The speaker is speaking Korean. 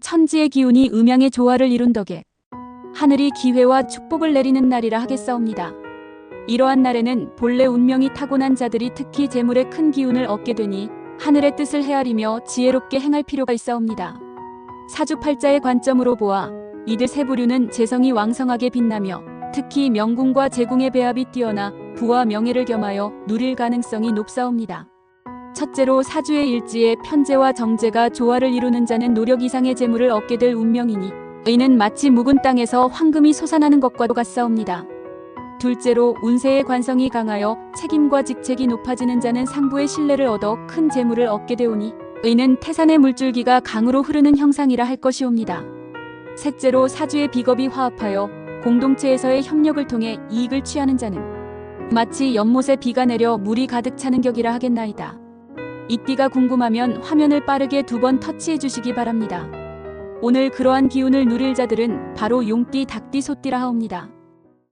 천지의 기운이 음양의 조화를 이룬 덕에 하늘이 기회와 축복을 내리는 날이라 하겠사옵니다. 이러한 날에는 본래 운명이 타고난 자들이 특히 재물에 큰 기운을 얻게 되니 하늘의 뜻을 헤아리며 지혜롭게 행할 필요가 있사옵니다. 사주팔자의 관점으로 보아 이들 세 부류는 재성이 왕성하게 빛나며 특히 명궁과 재궁의 배합이 뛰어나 부와 명예를 겸하여 누릴 가능성이 높사옵니다. 첫째로 사주의 일지에 편재와 정제가 조화를 이루는 자는 노력 이상의 재물을 얻게 될 운명이니 의는 마치 묵은 땅에서 황금이 솟아나는 것과도 같사옵니다. 둘째로 운세의 관성이 강하여 책임과 직책이 높아지는 자는 상부의 신뢰를 얻어 큰 재물을 얻게 되오니 의는 태산의 물줄기가 강으로 흐르는 형상이라 할 것이옵니다. 셋째로 사주의 비겁이 화합하여 공동체에서의 협력을 통해 이익을 취하는 자는 마치 연못에 비가 내려 물이 가득 차는 격이라 하겠나이다. 이 띠가 궁금하면 화면을 빠르게 두 번 터치해 주시기 바랍니다. 오늘 그러한 기운을 누릴 자들은 바로 용띠, 닭띠, 소띠라 하옵니다.